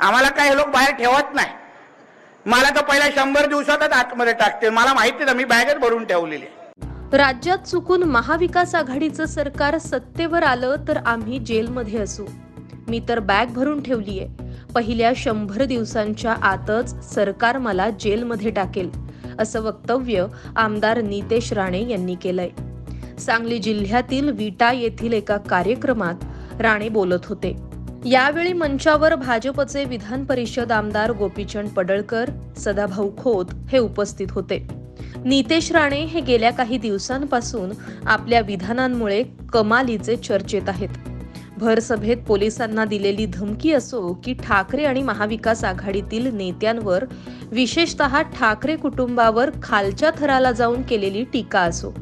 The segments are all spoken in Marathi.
आम्हाला काही लोक बाहेर ठेवत नाही. मला तर पहिल्या शंभर दिवसातच आतमध्ये टाकते. मला माहिती ना मी बॅगच भरून ठेवलेली आहे. राज्यात चुकून महाविकास आघाडीचं सरकार सत्तेवर आलं तर आम्ही जेलमध्ये असू. मी तर बॅग भरून ठेवलीये पहिल्या शंभर दिवसांच्या आतच सरकार मला जेलमध्ये टाकेल असं वक्तव्य आमदार नितेश राणे यांनी केलंय. सांगली जिल्ह्यातील विटा येथील एका कार्यक्रमात राणे बोलत होते. यावेळी मंचावर भाजपचे विधान परिषद आमदार गोपीचंद पडळकर सदाभाऊ खोत हे उपस्थित होते. नितेश राणे हे गेल्या काही दिवसांपासून आपल्या विधानांमुळे कमालीचे चर्चेत आहेत. भर सभेत पोलिसांना दिलेली धमकी असो की ठाकरे आणि महाविकास आघाडीतील नेत्यांवर विशेषतः ठाकरे कुटुंबावर खालच्या थराला जाऊन केलेली टीका असो.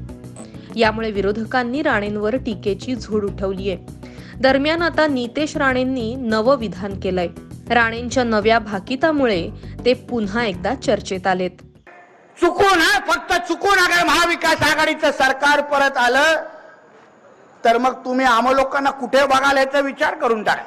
यामुळे विरोधकांनी राणेंवर टीकेची झोड आहे. दरम्यान आता नितेश राणेंनी नवं विधान केलंय. राणेंच्या नव्या भाकितामुळे ते पुन्हा एकदा चर्चेत आलेत. चुकून हा? फक्त चुकून अगर महाविकास आघाडीचं सरकार परत आलं तर मग तुम्ही आम लोकांना कुठे बघाल याचा विचार करून टाका.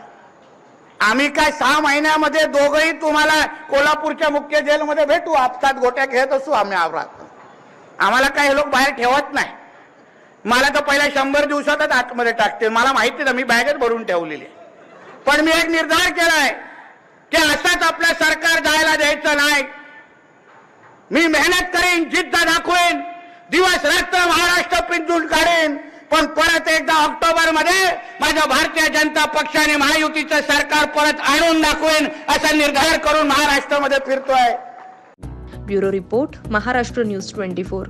आम्ही काय सहा महिन्यामध्ये दोघही तुम्हाला कोल्हापूरच्या मुख्य जेलमध्ये भेटू आपसात गोट्या खेळत असू आम्ही आवरात आम्हाला काही लोक बाहेर ठेवत नाही. मला तर पहिल्या शंभर दिवसातच आतमध्ये टाकते मला माहिती ना मी बॅगच भरून ठेवलेली पण मी एक निर्धार केलाय की असंच आपलं सरकार जायला द्यायचं नाही. मी मेहनत करेन जिद्द दाखवेन दिवस रात्र महाराष्ट्र पिंजून काढेन पण परत एकदा ऑक्टोबरमध्ये माझ्या भारतीय जनता पक्षाने महायुतीचं सरकार परत आणून दाखवेन असा निर्धार करून महाराष्ट्रामध्ये फिरतोय. Bureau report Maharashtra news twenty four.